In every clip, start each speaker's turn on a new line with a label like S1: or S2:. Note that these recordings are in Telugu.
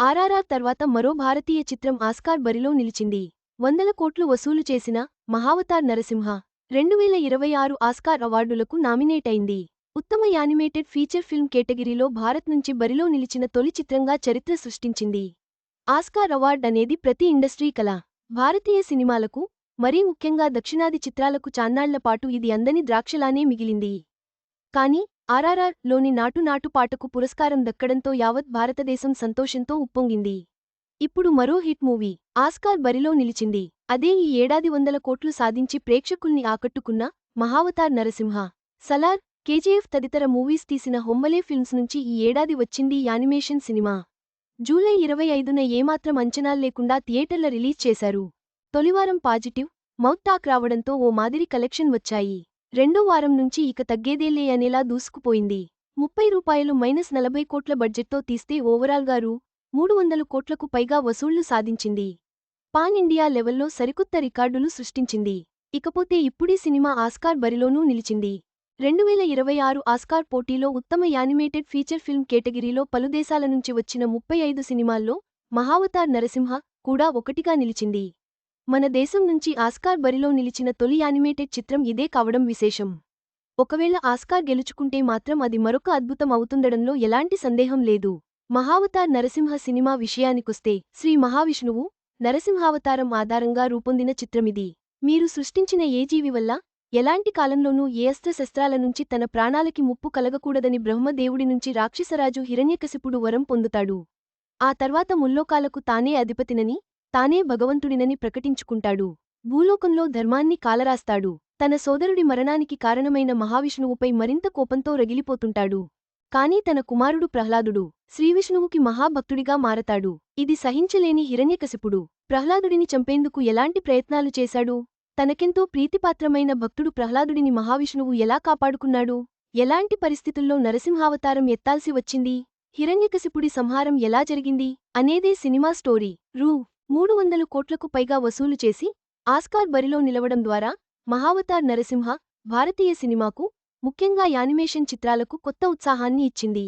S1: ఆర్ఆర్ఆర్ తర్వాత మరో భారతీయ చిత్రం ఆస్కార్ బరిలో నిలిచింది. వందల కోట్లు వసూలు చేసిన మహావతార్ నరసింహ రెండువేల ఇరవై ఆరు ఆస్కార్ అవార్డులకు నామినేట్ అయింది. ఉత్తమ యానిమేటెడ్ ఫీచర్ ఫిల్మ్ కేటగిరీలో భారత్ నుంచి బరిలో నిలిచిన తొలి చిత్రంగా చరిత్ర సృష్టించింది. ఆస్కార్ అవార్డ్ అనేది ప్రతి ఇండస్ట్రీ కళ. భారతీయ సినిమాలకు మరీ ముఖ్యంగా దక్షిణాది చిత్రాలకు చాన్నాళ్ళపాటు ఇది అందని ద్రాక్షలానే మిగిలింది. కాని ఆర్ఆర్ఆర్లోని నాటు నాటు పాటకు పురస్కారం దక్కడంతో యావత్ భారతదేశం సంతోషంతో ఉప్పొంగింది. ఇప్పుడు మరో హిట్ మూవీ ఆస్కార్ బరిలో నిలిచింది. అదే ఈ ఏడాది వందల కోట్లు సాధించి ప్రేక్షకుల్ని ఆకట్టుకున్న మహావతార్ నరసింహ సలార్ కేజీఎఫ్ తదితర మూవీస్ తీసిన హొమ్మలే ఫిల్మ్స్ నుంచి ఈ ఏడాది వచ్చింది యానిమేషన్ సినిమా. జూలై ఇరవై ఐదున ఏమాత్రం అంచనాల్లేకుండా థియేటర్ల రిలీజ్ చేశారు. తొలివారం పాజిటివ్ మౌత్ టాక్ రావడంతో ఓ మాదిరి కలెక్షన్ వచ్చాయి. రెండో వారం నుంచి ఇక తగ్గేదేలే అనేలా దూసుకుపోయింది. ముప్పై రూపాయలు మైనస్ నలభై కోట్ల బడ్జెట్తో తీస్తే ఓవరాల్గా రూ మూడు వందల కోట్లకు పైగా వసూళ్ళు సాధించింది. పాన్ ఇండియా లెవెల్లో సరికొత్త రికార్డులు సృష్టించింది. ఇకపోతే ఇప్పుడీ సినిమా ఆస్కార్ బరిలోనూ నిలిచింది. రెండువేల ఇరవై ఆరు ఆస్కార్ పోటీలో ఉత్తమ యానిమేటెడ్ ఫీచర్ ఫిల్మ్ కేటగిరీలో పలుదేశాల నుంచి వచ్చిన ముప్పై ఐదు సినిమాల్లో మహావతార్ నరసింహ కూడా ఒకటిగా నిలిచింది. మన దేశం నుంచి ఆస్కార్ బరిలో నిలిచిన తొలి యానిమేటెడ్ చిత్రం ఇదే కావడం విశేషం. ఒకవేళ ఆస్కార్ గెలుచుకుంటే మాత్రం అది మరొక అద్భుతం అవుతుండడంలో ఎలాంటి సందేహం లేదు. మహావతార్ నరసింహ సినిమా విషయానికొస్తే శ్రీ మహావిష్ణువు నరసింహావతారం ఆధారంగా రూపొందిన చిత్రమిది. మీరు సృష్టించిన ఏ జీవి వల్ల ఎలాంటి కాలంలోనూ ఏ అస్త్రశస్త్రాల నుంచి తన ప్రాణాలకి ముప్పు కలగకూడదని బ్రహ్మదేవుడి నుంచి రాక్షసరాజు హిరణ్యకశిపుడు వరం పొందుతాడు. ఆ తర్వాత ముల్లోకాలకు తానే అధిపతినని తానే భగవంతుడినని ప్రకటించుకుంటాడు. భూలోకంలో ధర్మాన్ని కాలరాస్తాడు. తన సోదరుడి మరణానికి కారణమైన మహావిష్ణువుపై మరింత కోపంతో రగిలిపోతుంటాడు. కాని తన కుమారుడు ప్రహ్లాదుడు శ్రీవిష్ణువుకి మహాభక్తుడిగా మారతాడు. ఇది సహించలేని హిరణ్యకశిపుడు. ప్రహ్లాదుడిని చంపేందుకు ఎలాంటి ప్రయత్నాలు చేశాడు? తనకెంతో ప్రీతిపాత్రమైన భక్తుడు ప్రహ్లాదుడిని మహావిష్ణువు ఎలా కాపాడుకున్నాడు? ఎలాంటి పరిస్థితుల్లో నరసింహావతారం ఎత్తాల్సి వచ్చింది? హిరణ్యకశిపుడి సంహారం ఎలా జరిగింది? అనేదే సినిమా స్టోరీ. రూ. మూడు వందలు కోట్లకు పైగా వసూలు చేసి ఆస్కార్ బరిలో నిలవడం ద్వారా మహావతార్ నరసింహ భారతీయ సినిమాకు ముఖ్యంగా యానిమేషన్ చిత్రాలకు కొత్త ఉత్సాహాన్ని ఇచ్చింది.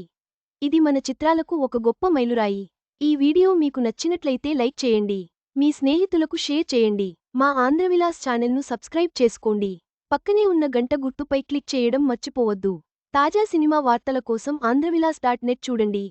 S1: ఇది మన చిత్రాలకు ఒక గొప్ప మైలురాయి. ఈ వీడియో మీకు నచ్చినట్లయితే లైక్ చేయండి. మీ స్నేహితులకు షేర్ చేయండి. మా ఆంధ్రవిలాస్ ఛానల్ను సబ్స్క్రైబ్ చేసుకోండి. పక్కనే ఉన్న గంట గుర్తుపై క్లిక్ చేయడం మర్చిపోవద్దు. తాజా సినిమా వార్తల కోసం ఆంధ్రవిలాస్ డాట్ నెట్ చూడండి.